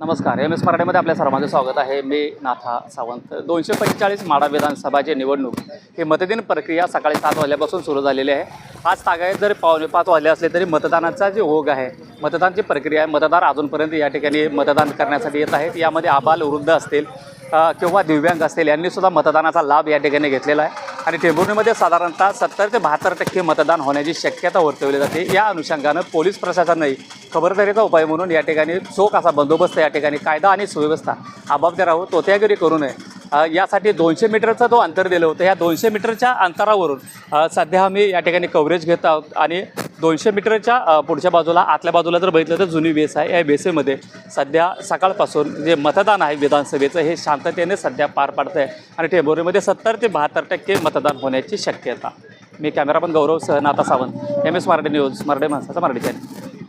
नमस्कार M S मराठीमध्ये आपल्या सर्वांचं स्वागत आहे. मी नाथा सावंत. दोनशे पंचेचाळीस माडा विधानसभाची निवडणूक ही मतदान प्रक्रिया सकाळी सात वाजल्यापासून सुरू झालेली आहे. आज तागायत जरी पावणे पाच वाजले असले तरी मतदानाचा जे ओघ आहे मतदानची प्रक्रिया आहे मतदार अजूनपर्यंत या ठिकाणी मतदान करण्यासाठी येत आहेत. यामध्ये आबाल वृद्ध असतील किंवा दिव्यांग असतील यांनीसुद्धा मतदानाचा लाभ या ठिकाणी घेतलेला आहे. आणि टेंभुर्णीमध्ये साधारणतः सत्तर ते बहात्तर टक्के मतदान होण्याची शक्यता वर्तवली जाते. या अनुषंगानं पोलीस प्रशासनही खबरदारीचा उपाय म्हणून या ठिकाणी चोख असा बंदोबस्त या ठिकाणी कायदा आणि सुव्यवस्था आबाबदार राहू तोत्यागिरी करू नये. यासाठी दोनशे मीटरचा जो अंतर दिलं होतं ह्या दोनशे मीटरच्या अंतरावरून सध्या आम्ही या ठिकाणी कव्हरेज घेत आहोत आणि दोनशे मीटरच्या पुढच्या बाजूला आतल्या बाजूला जर बघितलं तर जुनी बेस आहे. या बेसेमध्ये सध्या सकाळपासून जे मतदान आहे विधानसभेचं हे शांततेने सध्या पार पाडतं आहे आणि टेंभुर्णीमध्ये सत्तर ते बहात्तर टक्के मतदान होण्याची शक्यता. मी cameraman Gaurav Sahanatha Sawant M S Marathi news Marathi माणसाचा मराठी चॅनल